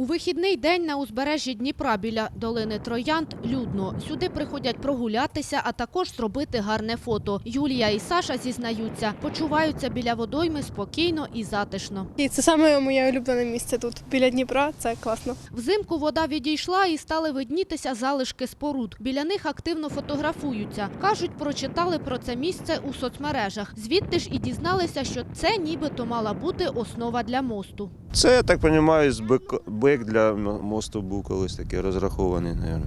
У вихідний день на узбережжі Дніпра біля долини Троянд людно. Сюди приходять прогулятися, а також зробити гарне фото. Юлія і Саша зізнаються, почуваються біля водойми спокійно і затишно. І це саме моє улюблене місце тут. Біля Дніпра це класно. Взимку вода відійшла і стали виднітися залишки споруд. Біля них активно фотографуються. Кажуть, прочитали про це місце у соцмережах. Звідти ж і дізналися, що це нібито мала бути основа для мосту. Це, я так розумію, бек, бек для мосту був колись такий розрахований, мабуть.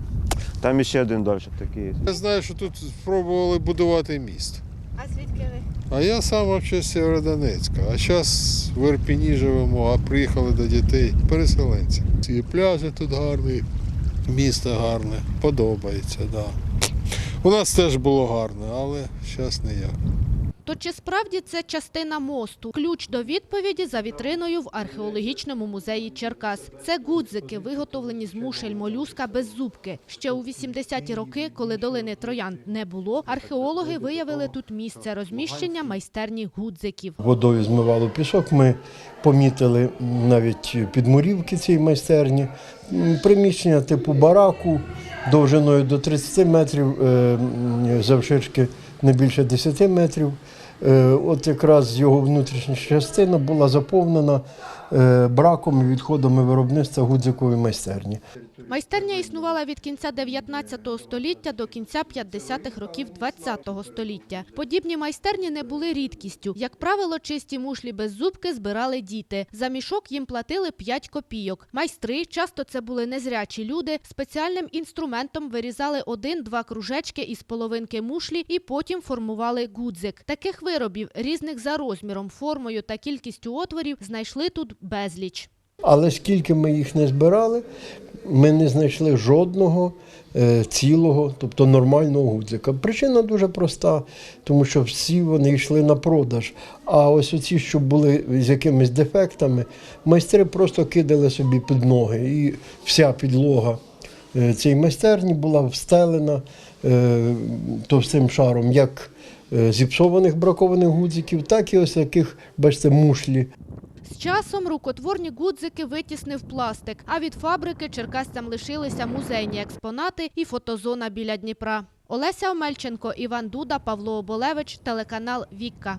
Там іще один далі такий. є. Я знаю, що тут спробували будувати міст. А звідки ви? А я сам взагалі з Сєвєродонецька. А зараз в Ірпіні живемо, а приїхали до дітей переселенці. І пляжі тут гарні, місто гарне, подобається, так. Да. У нас теж було гарно, але зараз ніяк. То чи справді це частина мосту? Ключ до відповіді за вітриною в археологічному музеї Черкас. Це гудзики, виготовлені з мушель молюска без зубки. Ще у 80-ті роки, коли долини Троянд не було, археологи виявили тут місце розміщення майстерні гудзиків. Водою змивало пісок. Ми помітили навіть підмурівки цієї майстерні. Приміщення типу бараку довжиною до 30 метрів, е, завширшки не більше 10 метрів. Е, От якраз його внутрішня частина була заповнена браком і відходами виробництва гудзикової майстерні. Майстерня існувала від кінця 19 століття до кінця 50-х років 20 століття. Подібні майстерні не були рідкістю. Як правило, чисті мушлі без зубки збирали діти. За мішок їм платили 5 копійок. Майстри, часто це були незрячі люди, спеціальним інструментом вирізали один-два кружечки із половинки мушлі і потім формували гудзик. Таких виробів, різних за розміром, формою та кількістю отворів, знайшли тут безліч. Але скільки ми їх не збирали, ми не знайшли жодного е, цілого, тобто нормального гудзика. Причина дуже проста, тому що всі вони йшли на продаж. А ось оці, що були з якимись дефектами, майстри просто кидали собі під ноги. І вся підлога е, цієї майстерні була встелена е, товстим шаром як зіпсованих бракованих гудзиків, так і ось таких, бачите, мушлі З часом рукотворні гудзики витіснив пластик, а від фабрики черкасцям лишилися музейні експонати і фотозона біля Дніпра. Олеся Омельченко, Іван Дуда, Павло Оболевич, телеканал Вікка.